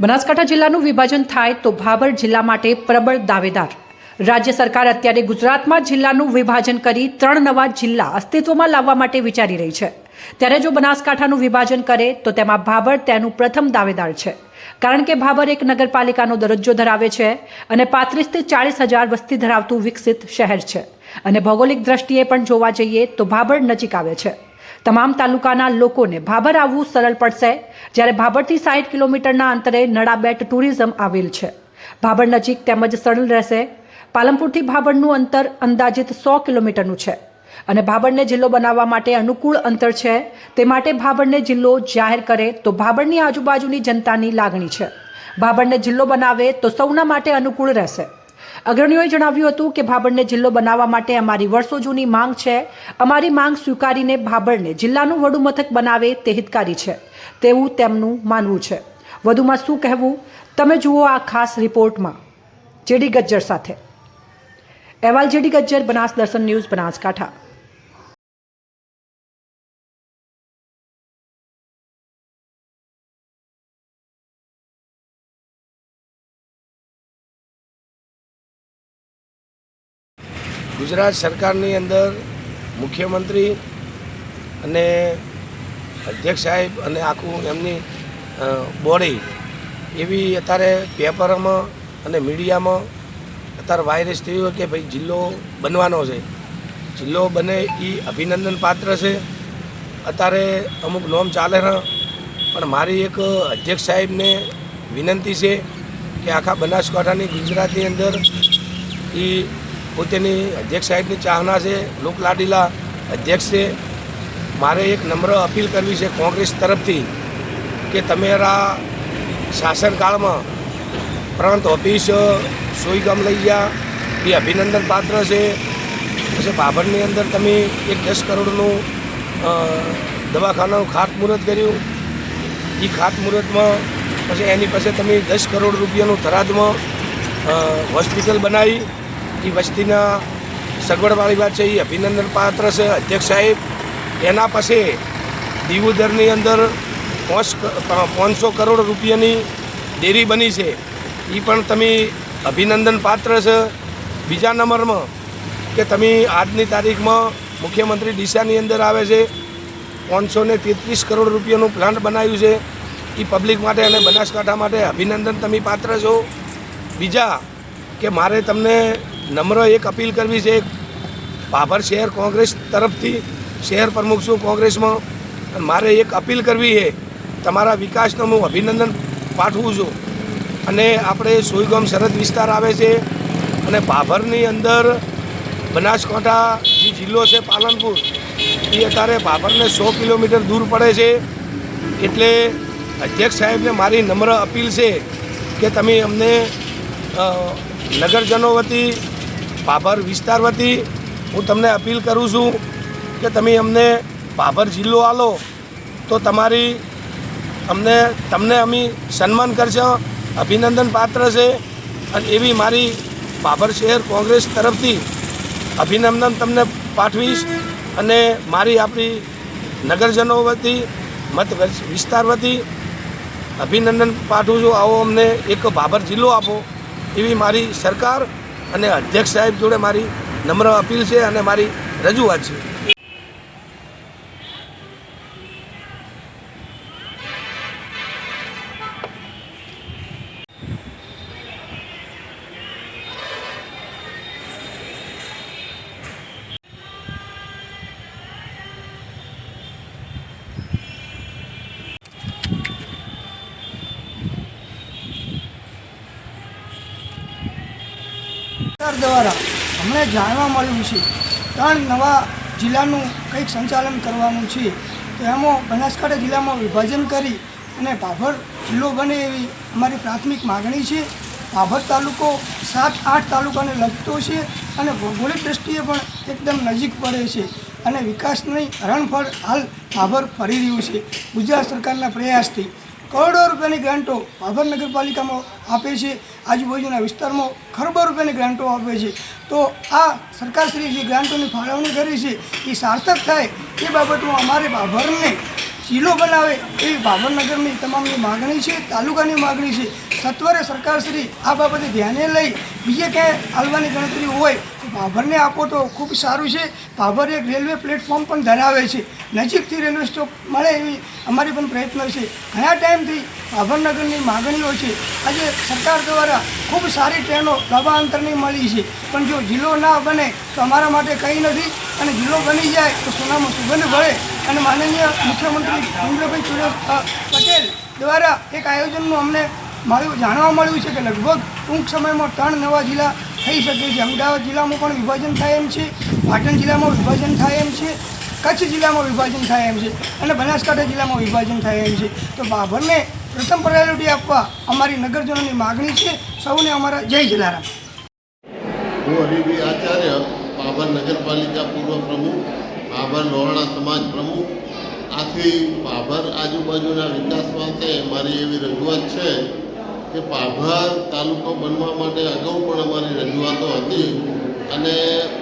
બનાસકાંઠા જિલ્લાનું વિભાજન થાય તો ભાભર જિલ્લા માટે પ્રબળ દાવેદાર. રાજ્ય સરકાર અત્યારે ગુજરાતમાં જિલ્લાનું વિભાજન કરી ત્રણ નવા જિલ્લા અસ્તિત્વમાં લાવવા માટે વિચારી રહી છે. ત્યારે જો બનાસકાંઠાનું વિભાજન કરે તો તેમાં ભાભર તેનું પ્રથમ દાવેદાર છે. કારણ કે ભાભર એક નગરપાલિકાનો દરજ્જો ધરાવે છે અને પાંત્રીસથી ચાળીસ હજાર વસ્તી ધરાવતું વિકસિત શહેર છે. અને ભૌગોલિક દ્રષ્ટિએ પણ જોવા જઈએ તો ભાભર નજીક આવે છે. તમામ તાલુકાના લોકોને ભાભર આવવું સરળ પડશે, જ્યારે ભાભરથી સાઠ કિલોમીટરના અંતરે નડાબેટ ટુરિઝમ આવેલ છે. ભાભર નજીક તેમજ સરળ રહેશે. પાલનપુરથી ભાભરનું અંતર અંદાજિત સો કિલોમીટરનું છે અને ભાભરને જિલ્લો બનાવવા માટે અનુકૂળ અંતર છે. તે માટે ભાભરને જિલ્લો જાહેર કરે તો ભાભરની આજુબાજુની જનતાની લાગણી છે. ભાભરને જિલ્લો બનાવે તો સૌના માટે અનુકૂળ રહેશે. અગ્રણીઓએ જણાવ્યું હતું કે ભાભરને જિલ્લો બનાવવા માટે અમારી વર્ષો જૂની માંગ છે. અમારી માંગ સ્વીકારીને ભાભરને જિલ્લાનું વડું મથક બનાવે તે હિતકારી છે. તેવું તેમનું માનવું છે. વધુમાં શું કહેવું? તમે જુઓ આ ખાસ રિપોર્ટમાં. જેડી ગજ્જર સાથે. અહેવાલ જેડી ગજ્જર, બનાસ દર્શન ન્યૂઝ, બનાસકાંઠા. ગુજરાત સરકારની અંદર મુખ્યમંત્રી અને અધ્યક્ષ સાહેબ અને આખું એમની બોડી એવી અત્યારે પેપરમાં અને મીડિયામાં અત્યારે વાયરસ થયું કે ભાઈ જિલ્લો બનવાનો છે. જિલ્લો બને એ અભિનંદન પાત્ર છે. અત્યારે અમુક નોમ ચાલે છે. પણ મારી એક અધ્યક્ષ સાહેબને વિનંતી છે કે આખા બનાસકાંઠાની ગુજરાતની અંદર એ પોતેની અધ્યક્ષ સાહેબની ચાહના છે, લોકલાડીલા અધ્યક્ષ છે. મારે એક નમ્ર અપીલ કરવી છે કોંગ્રેસ તરફથી કે તમારા શાસનકાળમાં પ્રાંત ઓફિસ સોઈગામ લઈ ગયા, એ અભિનંદન પાત્ર છે. પછી બાબરની અંદર તમે એક દસ કરોડનું દવાખાનાનું ખાતમુહૂર્ત કર્યું. એ ખાતમુહૂર્તમાં પછી એની પાસે તમે દસ કરોડ રૂપિયાનું થરાદમાં હોસ્પિટલ બનાવી. એ વસ્તીના સગવડવાળી વાત છે, એ અભિનંદન પાત્ર છે. અધ્યક્ષ સાહેબ, એના પછી દીવુદરની અંદર પાંચ પાંચસો કરોડ રૂપિયાની ડેરી બની છે. એ પણ તમે અભિનંદન પાત્ર છે. બીજા નંબરમાં કે તમે આજની તારીખમાં મુખ્યમંત્રી દિશાની અંદર આવે છે. પાંચસો ને તેત્રીસ કરોડ રૂપિયાનું પ્લાન્ટ બનાવ્યું છે. એ પબ્લિક માટે અને બનાસકાંઠા માટે અભિનંદન તમે પાત્ર છો. બીજા કે મારે તમને નમ્ર એક અપીલ કરવી છે ભાભર શહેર કોંગ્રેસ તરફથી, શહેર પ્રમુખ છું કોંગ્રેસમાં. મારે એક અપીલ કરવી છે, તમારા વિકાસનો હું અભિનંદન પાઠવું છું. અને આપણે સોઈગામ સરહદ વિસ્તાર આવે છે, અને ભાભરની અંદર બનાસકાંઠા જે જિલ્લો છે પાલનપુર, એ અત્યારે ભાભરને સો કિલોમીટર દૂર પડે છે. એટલે અધ્યક્ષ સાહેબને મારી નમ્ર અપીલ છે કે તમે અમને નગરજનો વતી ભાભર વિસ્તાર વતી હું તમને અપીલ કરું છું કે તમે અમને પાભર જિલ્લો આલો, તો તમારી અમને, તમને અમે સન્માન કરશો, અભિનંદન પાત્ર છે, અને એવી મારી ભાભર શહેર કોંગ્રેસ તરફથી અભિનંદન તમને પાઠવીશ, અને મારી આપણી નગરજનો વતી, મત વિસ્તાર વતી અભિનંદન પાઠવું છું. આવો અમને એક બાબર જિલ્લો આપો, એવી મારી સરકાર અને અધ્યક્ષ સાહેબ જોડે મારી નમ્ર અપીલ છે અને મારી રજૂઆત છે. સરકાર દ્વારા અમને જાણવા મળ્યું છે. ત્રણ નવા જિલ્લાનું કંઈક સંચાલન કરવાનું છે. તો એમાં બનાસકાંઠા જિલ્લામાં વિભાજન કરી અને ભાભર જિલ્લો બને એવી અમારી પ્રાથમિક માગણી છે. ભાભર તાલુકો સાત આઠ તાલુકાને લગતો છે અને ભૌગોલિક દ્રષ્ટિએ પણ એકદમ નજીક પડે છે અને વિકાસની હરણફળ હાલ ભાભર ફરી રહ્યું છે. ગુજરાત સરકારના પ્રયાસથી કરોડો રૂપિયાની ગ્રાન્ટો ભાભર નગરપાલિકામાં આપે છે. આજુબાજુના વિસ્તારમાં ખરબો રૂપિયાની ગ્રાન્ટો આપે છે. તો આ સરકારશ્રી જે ગ્રાન્ટોની ફાળવણી કરી છે, એ સાર્થક થાય એ બાબતમાં અમારે ભાભરને જિલ્લો બનાવે એવી ભાવનગરની તમામની માગણી છે, તાલુકાની માગણી છે. સત્વરે સરકારશ્રી આ બાબતે ધ્યાને લઈ બીજે ક્યાંય હાલવાની ગણતરી હોય તો ભાભરને આપો તો ખૂબ સારું છે. ભાભર એક રેલવે પ્લેટફોર્મ પણ ધરાવે છે. નજીકથી રેલવે સ્ટોપ મળે એવી અમારી પણ પ્રયત્ન છે. ઘણા ટાઈમથી ભાભરનગરની માગણીઓ છે. આજે સરકાર દ્વારા ખૂબ સારી ટ્રેનો લાંબા અંતરની મળી છે. પણ જો જિલ્લો ના બને તો અમારા માટે કંઈ નથી. અને જિલ્લો બની જાય તો સોનામાં સુગંધ ભળે. અને માનનીય મુખ્યમંત્રી ભૂપેન્દ્રભાઈ ચુડા પટેલ દ્વારા એક આયોજનનું અમને મળ્યું જાણવા મળ્યું છે કે લગભગ ટૂંક સમયમાં ત્રણ નવા જિલ્લા થઈ શકે છે. અમદાવાદ જિલ્લામાં પણ વિભાજન થાય એમ છે. પાટણ જિલ્લામાં વિભાજન થાય એમ છે. કચ્છ જિલ્લામાં વિભાજન થાય એમ છે અને બનાસકાંઠા જિલ્લામાં વિભાજન થાય એમ છે. તો બાભરને પ્રથમ પ્રાયોરિટી આપવા અમારી નગરજનોની માગણી છે. સૌને અમારા જય જલારામ. હું હરિભાઈ આચાર્ય બાભર નગરપાલિકા પૂર્વ પ્રમુખ ભાભર લોહાણા સમાજ પ્રમુખ. આથી પાભર આજુબાજુના વિકાસ માટે મારી એવી રજૂઆત છે કે પાભર તાલુકો બનવા માટે અગાઉ પણ અમારી રજૂઆતો હતી. અને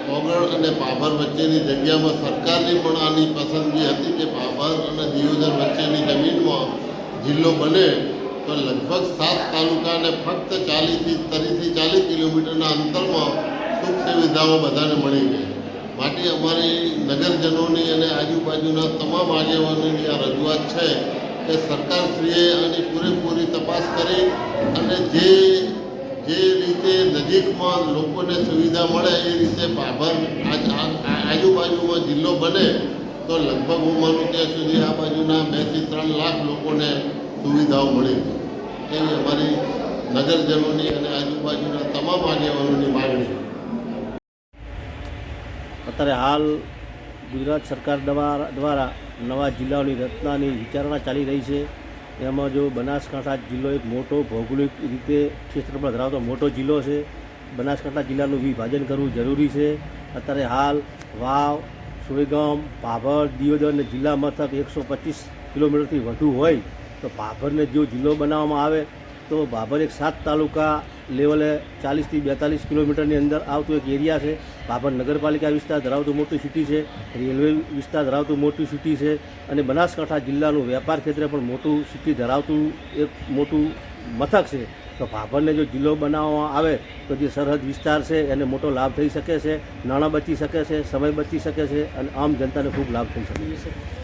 ઓગળ અને પાભર વચ્ચેની જગ્યામાં સરકારની પણ આની પસંદગી હતી કે પાભર અને દિયોદર વચ્ચેની જમીનમાં જિલ્લો બને તો લગભગ સાત તાલુકાને ફક્ત ચાલીસથી ત્રીસથી ચાલીસ કિલોમીટરના અંતરમાં સુખ સુવિધાઓ બધાને મળી ગઈ માટે અમારી નગરજનોની અને આજુબાજુના તમામ આગેવાનોની આ રજૂઆત છે કે સરકારશ્રીએ આની પૂરેપૂરી તપાસ કરી અને જે નજીકમાં લોકોને સુવિધા મળે એ રીતે ભાભર આજુબાજુમાં જિલ્લો બને, તો લગભગ હું માનું ત્યાં સુધી આ બાજુના બેથી ત્રણ લાખ લોકોને સુવિધાઓ મળી. એવી અમારી નગરજનોની અને આજુબાજુના તમામ આગેવાનોની માગણી. અત્યારે હાલ ગુજરાત સરકાર દ્વારા દ્વારા નવા જિલ્લાઓની રચનાની વિચારણા ચાલી રહી છે. એમાં જો બનાસકાંઠા જિલ્લો એક મોટો ભૌગોલિક રીતે ક્ષેત્રફળ ધરાવતો મોટો જિલ્લો છે બનાસકાંઠા જિલ્લાનું વિભાજન કરવું જરૂરી છે. અત્યારે હાલ વાવ સોયગામ પાભર દિયોદર અને જિલ્લા મથક એકસો પચીસ કિલોમીટરથી વધુ હોય તો ભાભરને જો જિલ્લો બનાવવામાં આવે તો ભાભર એક સાત તાલુકા લેવલે ચાલીસથી બેતાલીસ કિલોમીટરની અંદર આવતું એક એરિયા છે. ભાભર નગરપાલિકા વિસ્તાર ધરાવતું મોટું સિટી છે. રેલવે વિસ્તાર ધરાવતું મોટું સિટી છે અને બનાસકાંઠા જિલ્લાનું વેપાર ક્ષેત્રે પણ મોટું સિટી ધરાવતું એક મોટું મથક છે. તો ભાભરને જો જિલ્લો બનાવવામાં આવે તો જે સરહદ વિસ્તાર છે, એને મોટો લાભ થઈ શકે છે, નાણાં બચી શકે છે, સમય બચી શકે છે અને આમ જનતાને ખૂબ લાભ થઈ શકે છે.